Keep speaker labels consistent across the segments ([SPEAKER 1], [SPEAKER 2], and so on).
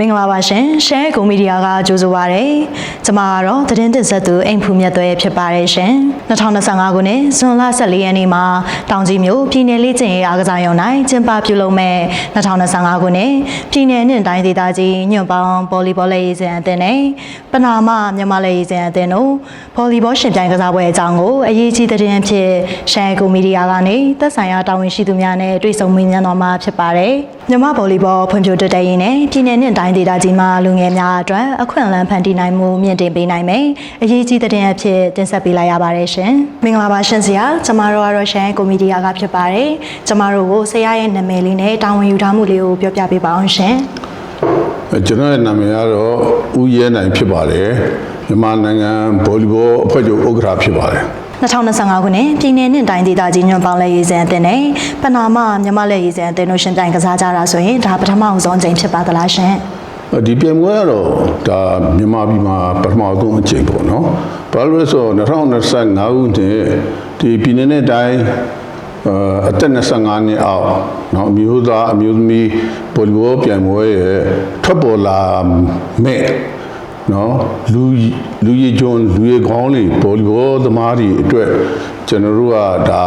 [SPEAKER 1] မင်္ဂလာပါရှင်ရှဲကွန်မီဒီယာကကြိုဆိုပါရစေကျွန်မကတော့သတင်းတင်ဆက်သူအိမ်ဖူမြတ်သွဲဖြစ်ပါတယ်ရှင်2025ခုနှစ်ဇွန်လ14ရက်နေ့မှာတောင်ကြီးမြို့ပြည်내လေးကျင်ရေးအားကစားရုံ၌ကျင်းပပြုလုပ်မဲ့2025ခုနှစ်ပြည်내နဲ့တိုင်းဒေသကြီးညွန့်ပေါင်းဗော်လီဘောလေးရေးစင်အသင်းနဲ့ပနာမမြန်မာလေးရေးစင်အသင်းတို့ဗော်လီဘောရှင်ပြိုင်ကစားပွဲအကြောင်းကိုအရေးကြီးသတင်းအဖြစ်ရှဲကွန်မီဒီယာကနေသက်ဆိုင်ရာတာဝန်ရှိသူများနဲ့တွေ့ဆုံမေးမြန်းတော်မှာဖြစ်ပါတယ်မြန်မာဗော်လီဘောဖွံ့ဖြိုးတိုးတက်ရေးနဲ့ပြည်내နဲ့တိုင်းဒေသကြီးမှာလူငယ်များအတွက်အခွင့်အလမ်းဖန်တီးနိုင်မှုမြင့်တင်ပေးနိုင်မယ်အရေးကြီးတဲ့အဖြစ်တင်ဆက်ပေးလိုက်ရပါတယ်ရှင်မင်္ဂလာပါရှင်ဆရာကျမတို့ကတော့ရှန်ကွန်မီဒီယာကဖြစ်ပါတယ်ကျမတို့ကိုဆရာရဲ့နာမည်လေးနဲ့တာဝန်ယူထားမှုလေးကိုပြောပြပေးပါအောင်ရှင်
[SPEAKER 2] ကျွန်တော်ရဲ့နာမည်ကတော့ဦးရဲနိုင်ဖြစ်ပါတယ်မြန်မာနိုင်ငံဗောလီဘောအဖွဲ့ချုပ်ဥက္ကဋ္ဌဖြစ်ပါတယ်
[SPEAKER 1] 2025ခုနှစ်ပြည်내နဲ့တိုင်းဒေသကြီးညွန့်ပေါင်းလက်ရေးစင်အသင်းနဲ့ပနာမမြန်မာလက်ရေးစင်အသင်းတို့ရှင်ပြိုင်ကစားကြတာဆိုရင်ဒါပထမအောင်ဆုံးချိန်ဖြစ်ပါသလားရှင်
[SPEAKER 2] ဒီပြိုင်ပွဲကတော့ဒါမြန်မာပြည်မှာပထမဆုံးအကြိမ်ပေါ့နော်ဘာလို့လဲဆိုတော့2025ခုနှစ်ဒီပြည်내နဲ့တိုင်းအသက်25နှစ်အောက်နော်အမျိုးသားအမျိုးသမီးဗောလီဘောပြိုင်ပွဲရဲ့ထွက်ပေါ်လာမဲ့ နော်လူလူရည်ကျွန်းလူရည်ကောင်းတွေဗောလီဘောသမားတွေအတွက်ကျွန်တော်တို့ကဒါ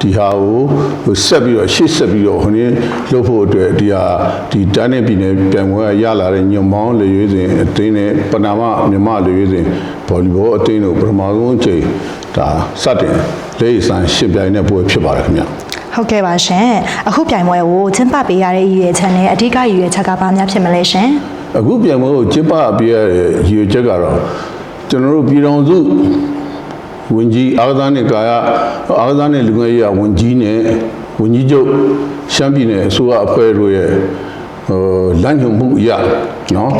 [SPEAKER 2] ဒီဟာကိုဟိုဆက်ပြီးတော့ရှေ့ဆက်ပြီးတော့ဟိုနေ့လုပ်ဖို့အတွက်ဒီဟာဒီတန်းနေပြည်နယ်ပြန်ပွဲရလာတဲ့ညွန်မောင်းလေရွေးစဉ်အသင်းနဲ့ပနာမမြမလေရွေးစဉ်ဗောလီဘောအသင်းတို့ပထမဆုံးအချိန်ဒါစတင်လေးဆန်ရှင်းပြိုင်တဲ့ပွဲဖြစ်ပါတယ်ခင်ဗျာ
[SPEAKER 1] ဟုတ်ကဲ့ပါရှင်အခုပြိုင်ပွဲကိုကျင်းပပေးရတဲ့ရည်ရွယ်ချက်နဲ့အဓိကရည်ရွယ်ချက်ကဘာများဖြစ်မလဲရှင်
[SPEAKER 2] အခုပြန်မို့ကျစ်ပပြရတဲ့ရည်ရွယ်ချက်ကတော့ကျွန်တော်တို့ပြည်တော်စုဝင်ကြီးအာသာနဲ့ကာယအာသာနဲ့လူငယ်ရေးဝန်ကြီးနဲ့ဝန်ကြီးချုပ်ရှမ်းပြည်နယ်အစိုးရအဖွဲ့တို့ရဲ့ဟိုလမ်းညွှန်မှုအရနော်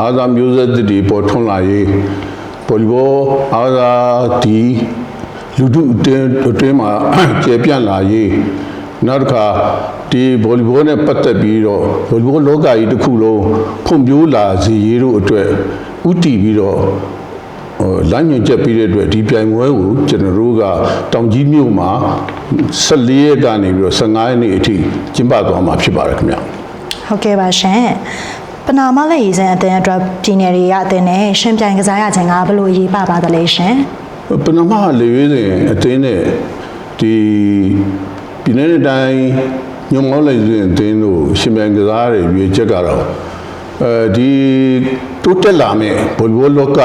[SPEAKER 2] အာသာမျိုးဆက်သစ်တွေပေါ်ထွန်းလာရေးပေါ်လီဘောအာသာဒီလူထုအတင်းအတွင်းမှာကျေပြန့်လာရေး နောက်တစ်ခါဒီဗောလီဘောနဲ့ပတ်သက်ပြီးတော့ဗောလီဘောလောကကြီးတစ်ခုလုံးဖွံ့ဖြိုးလာစေရေးတို့အတွက်ဥတည်ပြီးတော့ဟိုလမ်းညွှန်ချက်ပြီးတဲ့အတွက်ဒီပြိုင်ပွဲကိုကျွန်တော်တို့ကတောင်ကြီးမြို့မှာ14ရက်ကနေပြီးတော့15ရက်နေ့အထိကျင်းပသွားမှာဖြစ်ပါတယ်ခင်ဗျာ
[SPEAKER 1] ဟုတ်ကဲ့ပါရှင်ပနာမလက်ရည်စင်အသင်းအတွက်ပြည်နယ်တွေရအသင်းနဲ့ရှင်ပြိုင်ကစားရခြင်းကဘယ်လိုရေးပါပါသလဲရှင်
[SPEAKER 2] ပနမလေရွေးစဉ်အတင်းနဲ့ဒီ ပြည်내တိုင်းညုံမောင်းလေစဉ်အတင်းတို့ရှင်ပြန်ကစားရရွေးချက်ကတော့အဲဒီတိုးတက်လာမဲ့ဘိုလ်ဘောလောက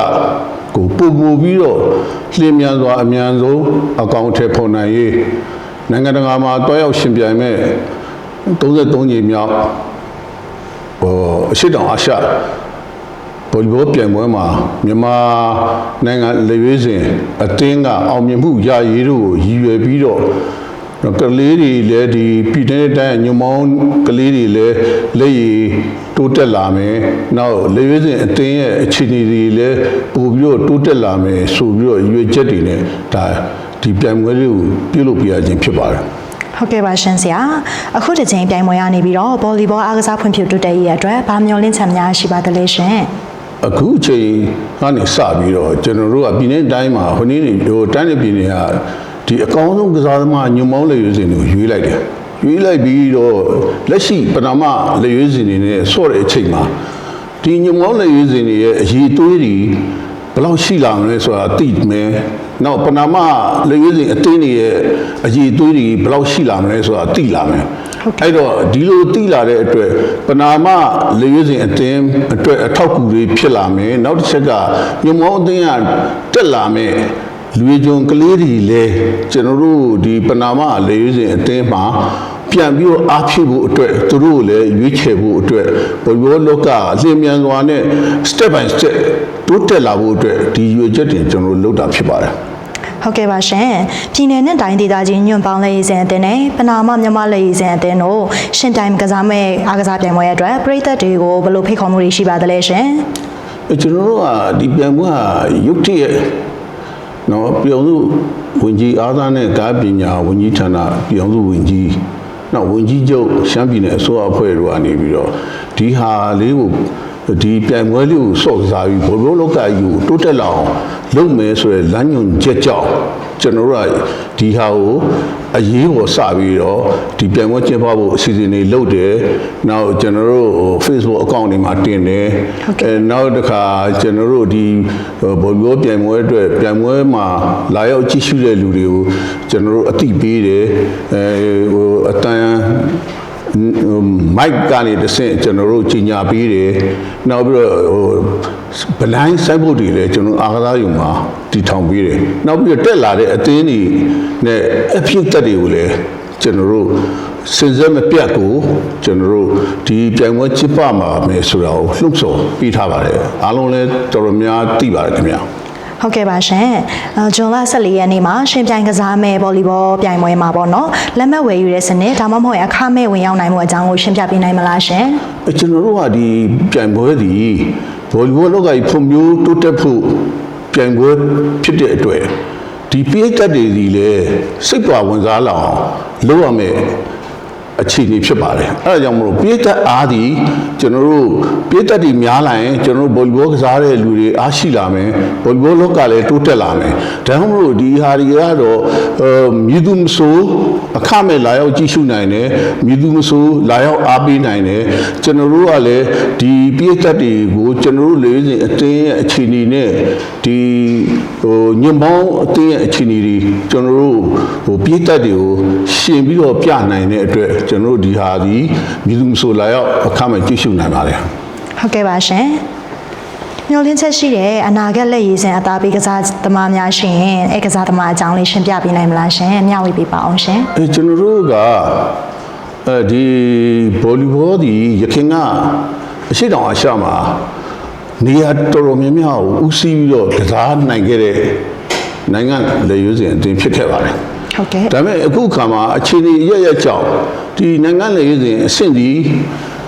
[SPEAKER 2] ကိုပုံမူပြီးတော့လျင်မြန်စွာအမြန်ဆုံးအကောင့်ထဲပေါ်နိုင်ရေးနိုင်ငံတကာမှာတွားရောက်ရှင်ပြိုင်မဲ့33ညီမြောက်ဟိုအရှိတောင်အာရှဗိုလ်ဘောပြိုင်ပွဲမှာမြန်မာနိုင်ငံလေရွေးစဉ်အတင်းကအောင်မြင်မှုရရေးတို့ကိုရည်ရွယ်ပြီးတော့ ကလေးတွေလည်းဒီပြည်တဲ့တိုင်းညမောင်းကလေးတွေလည်းလက်ရည်တိုးတက်လာမယ်။နောက်လေရွေးစဉ်အတင်းရဲ့အခြေအနေတွေလည်းပို့ပြီးတော့တိုးတက်လာမယ်ဆိုပြီးတော့ရည်ရွယ်ချက်တွေနဲ့ဒါဒီပြိုင်ပွဲလေးကိုပြုလုပ်ပြရခြင်းဖြစ်ပါတယ်။
[SPEAKER 1] ဟုတ်ကဲ့ပါရှင်ဆရာအခုတစ်ချိန်ပြိုင်ပွဲရနေပြီးတော့ဗောလီဘောအားကစားဖွံ့ဖြိုးတိုးတက်ရေးအတွက်ဗာမျောလင့်ချက်များရှိပါသလဲရှင်
[SPEAKER 2] အခုအချိန်ကနေစပြီးတော့ကျွန်တော်တို့ကပြည်내တိုင်းမှာဟိုနေ့နေဟိုတိုင်းနယ်ပြည်နယ်က ဒီအကောင်းဆုံးကစားသမားညွန်မောင်းလေရွေးစင်တွေကိုရွေးလိုက်တယ်ရွေးလိုက်ပြီးတော့လက်ရှိပဏာမလေရွေးစင်တွေနဲ့ဆော့တဲ့အချိန်မှာဒီညွန်မောင်းလေရွေးစင်တွေရဲ့အရေးသွေးတွေဘယ်လောက်ရှိလာမလဲဆိုတာသိမယ်နောက်ပဏာမလေရွေးစင်အတင်းတွေရဲ့အရေးသွေးတွေဘယ်လောက်ရှိလာမလဲဆိုတာသိလာမယ်အဲ့တော့ဒီလိုတိလာတဲ့အတွက်ပနာမလေရွေးစဉ်အတင်းအတွက်အထောက်အကူတွေဖြစ်လာမယ်နောက်တစ်ချက်ကညမောင်းအတင်းကတက်လာမယ် လူရည်ကြုံကလေးတွေလည်းကျွန်တော်တို့ဒီပနာမလေရွေးစဉ်အတင်းမှာပြန်ပြီးတော့အားဖြည့်ဖို့အတွက်သူတို့ကိုလည်းရွေးချယ်ဖို့အတွက်ဘယ်လိုလောကအလင်းမြန်စွာနဲ့ step by step တိုးတက်လာဖို့အတွက်ဒီရွေးချက်တွေကျွန်တော်တို့လုပ်တာဖြစ်ပါတယ်
[SPEAKER 1] ဟုတ်ကဲ့ပါရှင်ပြည်내နဲ့တိုင်းဒေသကြီးညွန့်ပေါင်းလက်ရည်စင်အသင်းနဲ့ပနာမမြန်မာလက်ရည်စင်အသင်းတို့ရှင်တိုင်ကစားမဲ့အားကစားပြိုင်ပွဲရအတွက်ပြည်သက်တွေကိုဘယ်လိုဖိတ်ခေါ်မှုတွေရှိပါသလဲရှင်
[SPEAKER 2] အဲကျွန်တော်တို့ကဒီပြန်ပွဲကရုပ်တရက် နော်ပြောင်စုဝင်ကြီးအားသားနဲ့ကားပညာဝင်ကြီးဌာနပြောင်စုဝင်ကြီးနောက်ဝင်ကြီးချုပ်ရှမ်းပြည်နယ်အစိုးရအဖွဲ့တို့ကနေပြီးတော့ဒီဟာလေးကို ဒီပြိုင်ပွဲလေးကိုစော့ကစားပြီးဘောလုံးလောကကြီးကိုတိုးတက်လာအောင်လုပ်မယ်ဆိုရယ်လမ်းညွှန်ချက်ကြောင့်ကျွန်တော်တို့ကဒီဟာကိုအရေးပေါ်စပြီးတော့ဒီပြိုင်ပွဲကျင်းပဖို့အစီအစဉ်တွေလုပ်တယ်။နောက်ကျွန်တော်တို့ဟို Facebook account တွေမှာတင်တယ်။အဲနောက်တစ်ခါကျွန်တော်တို့ဒီဘောလုံးပြိုင်ပွဲအတွက်ပြိုင်ပွဲမှာလာရောက်ကြည့်ရှုတဲ့လူတွေကိုကျွန်တော်တို့အသိပေးတယ်။အဲဟိုအတန် မိုက်ကနေတစ်ဆင့်ကျွန်တော်တို့ကြီးညာပေးတယ်နောက်ပြီးတော့ဟိုဗလိုင်းစိုက်ဖို့တွေလည်းကျွန်တော်အာကစားယူမှာတည်ထောင်ပေးတယ်နောက်ပြီးတော့တက်လာတဲ့အသင်းတွေနဲ့အဖြစ်သက်တွေကိုလည်းကျွန်တော်တို့စင်စက်မပြတ်ကိုကျွန်တော်တို့ဒီပြိုင်ပွဲချစ်ပမှာမယ်ဆိုတာကိုလှုပ်ဆော်ပြီးထားပါတယ်အားလုံးလည်းတော်တော်များသိပါတယ်ခင်ဗျာ
[SPEAKER 1] ဟုတ်ကဲ့ပါရှင်။အဲဂျွန်လ14ရက်နေ့မှာရှင်ပြိုင်ကစားမဲ့ဗော်လီဘောပြိုင်ပွဲမှာပေါ့နော်။လက်မှတ်ဝယ်ယူတဲ့စနစ်ဒါမှမဟုတ်ရင်အခမဲ့ဝင်ရောက်နိုင်မှုအကြောင်းကိုရှင်းပြပေးနိုင်မလားရှင်
[SPEAKER 2] အဲကျွန်တော်တို့ကဒီပြိုင်ပွဲဒီဗောလီဘောလောကကြီးဖွံ့ဖြိုးတိုးတက်ဖို့ပြိုင်ပွဲဖြစ်တဲ့အတွက်ဒီပိတ်သက်တွေဒီလေစိတ်ပါဝင်စားလာအောင်လုပ်ရမယ် အခြေအနေဖြစ်ပါတယ်အဲဒါကြောင့်မလို့ပိတ်သက်အားဒီကျွန်တော်တို့ပိတ်သက်တွေများလာရင်ကျွန်တော်တို့ဗောလီဘောကစားတဲ့လူတွေအားရှိလာမယ်ဗောလီဘောလောကလည်းတိုးတက်လာမယ်ဒါကြောင့်မလို့ဒီဟာတွေကတော့အဲမြည်သူမဆိုအခမဲ့လာရောက်ကြည့်ရှုနိုင်တယ်မြည်သူမဆိုလာရောက်အားပေးနိုင်တယ်ကျွန်တော်တို့ကလည်းဒီပိတ်သက်တွေကိုကျွန်တော်တို့လေးစဉ်အတင်းရဲ့အခြေအနေနဲ့ဒီဟိုညင်ပေါင်းအတင်းရဲ့အခြေအနေတွေကျွန်တော်တို့ဟိုပိတ်သက်တွေကိုရှင်ပြီးတော့ပြနိုင်တဲ့အတွက်ကျွန်တော်တို့ဒီဟာဒီမြည်သူမဆိုလာရောက်အခမဲ့ကြည့်ရှုနိုင်ပါတယ်။
[SPEAKER 1] ဟုတ်ကဲ့ပါရှင်။မျောလင်းချက်ရှိတဲ့အနာဂတ်လက်ရည်စင်အသားပေးကစားသမားများရှိရင်အဲကစားသမားအကြောင်းလေးရှင်းပြပေးနိုင်မလားရှင်။မျှဝေပေးပါအောင်ရှင်။
[SPEAKER 2] အဲကျွန်တော်တို့ကအဲဒီဗောလီဘောဒီရခင်ကအရှိတောင်အရှမှာနေရာတော်တော်များများကိုဦးစီးပြီးတော့ကစားနိုင်ခဲ့တဲ့နိုင်ငံလေရွေးစဉ်အတင်းဖြစ်ခဲ့ပါတယ်
[SPEAKER 1] ဟုတ်ကဲ့
[SPEAKER 2] ဒါပေမဲ့အခုခါမှာအခြေအနေအရရကြောင့် ဒီနိုင်ငံလေရွေးစဉ်အဆင့်ဒီ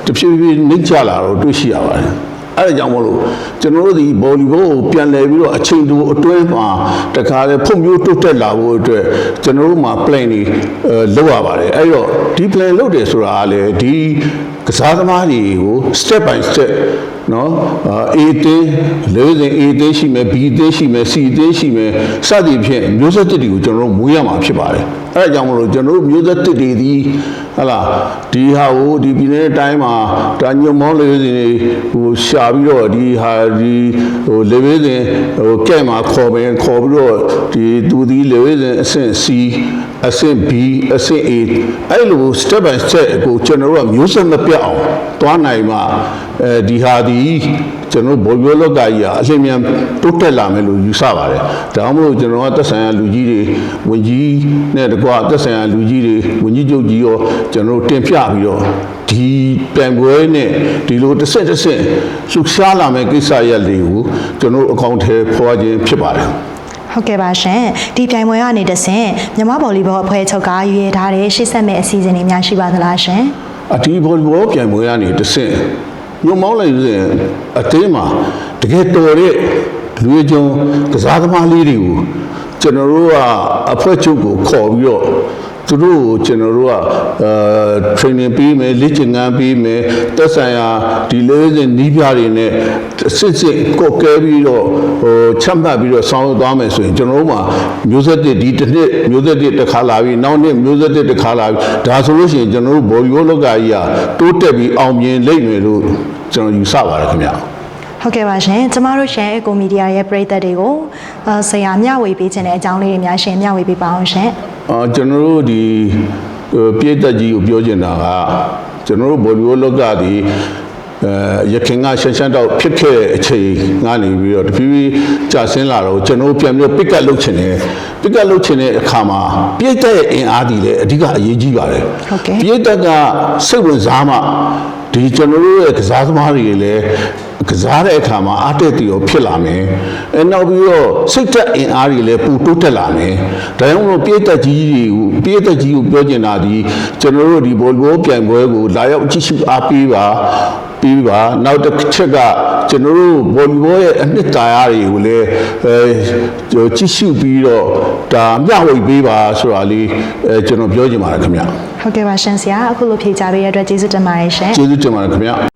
[SPEAKER 2] တဖြည်းဖြည်းနှိမ့်ချလာတော့တွေ့ရှိရပါတယ်အဲဒါကြောင့်မလို့ကျွန်တော်တို့ဒီဗောလီဘောကိုပြန်လည်ပြီးတော့အချိန်တူအတွင်းမှာတခါလေဖွံ့ဖြိုးတိုးတက်လာဖို့အတွက်ကျွန်တော်တို့မှာ plan တွေအဲလုပ်ရပါတယ်အဲ့တော့ဒီ plan လုပ်တယ်ဆိုတာကလေဒီကစားသမားတွေကို step by step နော်အာ A တင်းလေးစဉ် A တင်းရှိမယ် B တင်းရှိမယ် C တင်းရှိမယ်စသည်ဖြင့်မျိုးဆက်တစ်တွေကိုကျွန်တော်တို့မွေးရမှာဖြစ်ပါတယ်အဲဒါကြောင့်မလို့ကျွန်တော်တို့မျိုးဆက်တစ်တွေဒီဟလာဒီဟာကိုဒီပြည်နယ်တိုင်းမှာဒါညွန်မောင်းလေးစဉ်တွေဟိုရှာပြီးတော့ဒီဟာဒီဟိုလေးစဉ်ဟိုကဲ့မှာခေါ်မယ်ခေါ်ပြီးတော့ဒီသူဒီလေးစဉ်အဆင့် C အဆင့် B အဆင့် A အဲ့လို step by step ကိုကျွန်တော်တို့ကမျိုးဆက်မပြတ်အောင်သွားနိုင်မှ အဲဒီဟာဒီကျွန်တော်တို့ဘော်ဘလောကကြီးကအလင်းမြန်တိုးတက်လာမယ်လို့ယူဆပါတယ်။ဒါကြောင့်မလို့ကျွန်တော်ကသက်ဆိုင်ရာလူကြီးတွေဝင်ကြီးနဲ့တကွသက်ဆိုင်ရာလူကြီးတွေဝင်ကြီးချုပ်ကြီးရောကျွန်တော်တို့တင်ပြပြီးတော့ဒီပြိုင်ပွဲနဲ့ဒီလိုတစ်ဆက်တစ်ဆက်လှူရှားလာမယ့်ကိစ္စရပ်တွေကိုကျွန်တော်တို့အကောင့်ထဲဖော်ခြင်းဖြစ်ပါတယ်။
[SPEAKER 1] ဟုတ်ကဲ့ပါရှင်ဒီပြိုင်ပွဲကနေတဆင့်မြမဗော်လီဘောအဖွဲ့ချုပ်ကရွေးထားတဲ့ရှေ့ဆက်မဲ့အစီအစဉ်တွေများရှိပါသလားရှင်
[SPEAKER 2] အဒီဘောလီဘောပြိုင်ပွဲကနေတစ်ဆင့် ညုံမောင်းလိုက်စဉ်အတင်းမှာတကယ်တော်တဲ့လူရကြုံကစားသမားလေးတွေကိုကျွန်တော်တို့ကအဖွဲချုပ်ကိုခေါ်ပြီးတော့သူတို့ကိုကျွန်တော်တို့ကအဲ training ပေးမယ်လေ့ကျင့်ခန်းပေးမယ်တက်ဆိုင်ရာဒီလေးစဉ်နီးပြတွေနဲ့စစ်စစ်ကိုကဲပြီးတော့ဟိုချမ်းပတ်ပြီးတော့ဆောင်းရွက်သွားမယ်ဆိုရင်ကျွန်တော်တို့မှာမျိုးဆက်တစ်ဒီတစ်နှစ်မျိုးဆက်တစ်တစ်ခါလာပြီးနောက်နှစ်မျိုးဆက်တစ်တစ်ခါလာပြီးဒါဆိုလို့ရှိရင်ကျွန်တော်တို့ဘော်လီဘောလောကကြီးကတိုးတက်ပြီးအောင်မြင်လိမ့်မယ်လို့ ကျွန်တော်ယူဆပါတယ်ခင်ဗျာ
[SPEAKER 1] ဟုတ်ကဲ့ပါရှင်ကျမတို့ရှင်အကိုမီဒီယာရဲ့ပရိသတ်တွေကိုအဲဆရာမျှဝေပေးခြင်းတဲ့အကြောင်းလေးတွေများရှင်မျှဝေပေးပါအောင်ရှင်
[SPEAKER 2] အာကျွန်တော်တို့ဒီဟိုပြည်သက်ကြီးကိုပြောချင်တာကကျွန်တော်တို့ဘောလီဘောလောကဒီအဲရခင်ကရှန်ရှန်တော့ဖြစ်ခဲ့တဲ့အချိန်ကနေပြီးတော့တဖြည်းဖြည်းကြာဆင်းလာတော့ကျွန်တော်တို့ပြန်ပြီးတော့ pick up လုပ်ချင်တယ် pick up လုပ်ချင်တဲ့အခါမှာပြည်သက်ရဲ့အင်အားဒီလည်းအဓိကအရေးကြီးပါတယ်
[SPEAKER 1] ဟုတ်ကဲ့
[SPEAKER 2] ပြည်သက်ကစိတ်ဝင်စားမှ ဒီကျွန်တော်တို့ရဲ့ကစားသမားတွေလည်းကစားတဲ့အခါမှာအားတက်တည်ရောဖြစ်လာမယ်။အဲနောက်ပြီးတော့စိတ်သက်အင်အားတွေလည်းပူတိုးတက်လာမယ်။ဒါကြောင့်မို့ပြည်သက်ကြီးတွေကိုပြည်သက်ကြီးကိုပြောချင်တာဒီကျွန်တော်တို့ဒီဘောလုံးပြိုင်ပွဲကိုလာရောက်ကြည့်ရှုအားပေးပါ ပြီးပါနောက်တစ်ချက်ကကျွန်တော်တို့ဘောလီဘောရဲ့အနှစ်သာရတွေကိုလည်းအဲကြည့်ရှုပြီးတော့ဒါမျှဝေပေးပါဆိုတာလေးအဲကျွန်တော်ပြောချင်ပါတယ်ခင်ဗျာ
[SPEAKER 1] ဟုတ်ကဲ့ပါရှင်ဆရာအခုလိုဖြေကြားပေးရတဲ့အတွက်ကျေးဇူးတင်ပါတယ်ရှင်
[SPEAKER 2] ကျေးဇူးတင်ပါတယ်ခင်ဗျာ